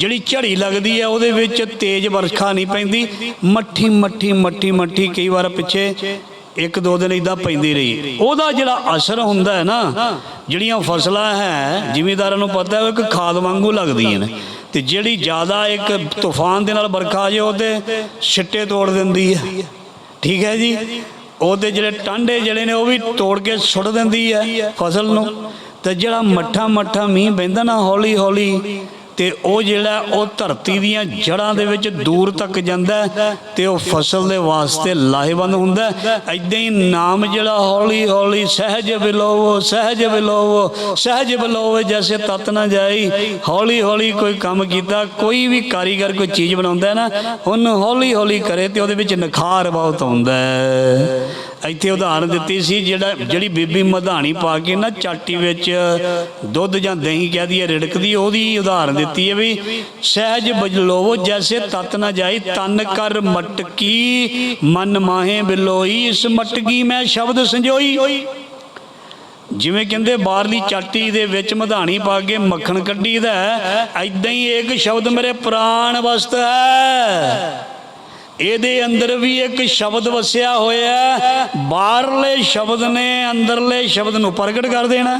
ਜਿਹੜੀ ਝੜੀ ਲੱਗਦੀ ਹੈ ਉਹਦੇ ਵਿੱਚ ਤੇਜ਼ ਵਰਖਾ ਨਹੀਂ ਪੈਂਦੀ, ਮੱਠੀ ਮੱਠੀ ਮੱਠੀ ਮੱਠੀ ਕਈ ਵਾਰ ਪਿੱਛੇ ਇੱਕ ਦੋ ਦਿਨ ਇਦਾਂ ਪੈਂਦੀ ਰਹੀ। ਉਹਦਾ ਜਿਹੜਾ ਅਸਰ ਹੁੰਦਾ ਹੈ ਨਾ, ਜਿਹੜੀਆਂ ਫਸਲਾਂ ਹੈ, ਜ਼ਿਮੀਦਾਰਾਂ ਨੂੰ ਪਤਾ ਹੈ ਉਹ ਇੱਕ ਖਾਦ ਵਾਂਗੂ ਲੱਗਦੀਆਂ ਨੇ। ਤੇ ਜਿਹੜੀ ਜ਼ਿਆਦਾ ਇੱਕ ਤੂਫਾਨ ਦੇ ਨਾਲ ਵਰਖਾ ਆ ਜਾਏ ਉਹਦੇ ਛਿੱਟੇ ਤੋੜ ਦਿੰਦੀ ਹੈ। ਠੀਕ ਹੈ ਜੀ? ਉਹਦੇ ਜਿਹੜੇ ਟਾਂਡੇ ਜਿਹੜੇ ਨੇ ਉਹ ਵੀ ਤੋੜ ਕੇ ਸੁੱਟ ਦਿੰਦੀ ਹੈ ਫਸਲ ਨੂੰ। ਤੇ ਜਿਹੜਾ ਮੱਠਾ ਮੱਠਾ ਮੀਂਹ ਪੈਂਦਾ ਨਾ ਹੌਲੀ ਹੌਲੀ ਤੇ ਉਹ ਜਿਹੜਾ ਉਹ ਧਰਤੀ ਦੀਆਂ ਜੜ੍ਹਾਂ ਦੇ ਵਿੱਚ ਦੂਰ ਤੱਕ ਜਾਂਦਾ ਹੈ ਤੇ ਉਹ ਫਸਲ ਦੇ ਵਾਸਤੇ ਲਾਹੇਵੰਦ ਹੁੰਦਾ ਐਦਾਂ ਹੀ ਨਾਮ ਜਿਹੜਾ ਹੌਲੀ ਹੌਲੀ ਸਹਿਜ ਬਿਲੋਵੋ ਸਹਿਜ ਬਿਲੋਵੋ ਸਹਿਜ ਬਿਲੋਵੋ ਜੈਸੇ ਤਤ ਨਾ ਜਾਈ। ਹੌਲੀ ਹੌਲੀ ਕੋਈ ਕੰਮ ਕੀਤਾ, ਕੋਈ ਵੀ ਕਾਰੀਗਰ ਕੋਈ ਚੀਜ਼ ਬਣਾਉਂਦਾ ਨਾ, ਉਹਨੂੰ ਹੌਲੀ ਹੌਲੀ ਕਰੇ ਤੇ ਉਹਦੇ ਵਿੱਚ ਨਿਖਾਰ ਬਹੁਤ ਆਉਂਦਾ ਇੱਥੇ ਉਦਾਹਰਨ ਦਿੱਤੀ ਸੀ, ਜਿਹੜਾ ਜਿਹੜੀ ਬੀਬੀ ਮਧਾਣੀ ਪਾ ਕੇ ਨਾ ਚਾਟੀ ਵਿੱਚ ਦੁੱਧ ਜਾਂ ਦਹੀਂ ਕਹਦੀ ਹੈ ਰਿੜਕਦੀ, ਉਹਦੀ ਉਦਾਹਰਨ ਦਿੱਤੀ ਹੈ ਵੀ ਸਹਿਜ ਬਜਲੋਵੋ, ਜੈਸੇ ਤਤ ਨਾ ਜਾਈ ਤਨ ਕਰ ਮਟਕੀ, ਮਨ ਮਾਹੇ ਬਿਲੋਈ, ਇਸ ਮਟਕੀ ਮੈਂ ਸ਼ਬਦ ਸੰਜੋਈ। ਜਿਵੇਂ ਕਹਿੰਦੇ ਬਾਹਰਲੀ ਚਾਟੀ ਦੇ ਵਿੱਚ ਮਧਾਣੀ ਪਾ ਕੇ ਮੱਖਣ ਕੱਢੀਦਾ ਐਦਾਂ ਹੀ ਇੱਕ ਸ਼ਬਦ ਮੇਰੇ ਪ੍ਰਾਣ ਵਸਤ ਹੈ। ਇਹਦੇ ਅੰਦਰ ਵੀ ਇੱਕ ਸ਼ਬਦ ਵਸਿਆ ਹੋਇਆ ਬਾਹਰਲੇ ਸ਼ਬਦ ਨੇ ਅੰਦਰਲੇ ਸ਼ਬਦ ਨੂੰ ਪ੍ਰਗਟ ਕਰ ਦੇਣਾ।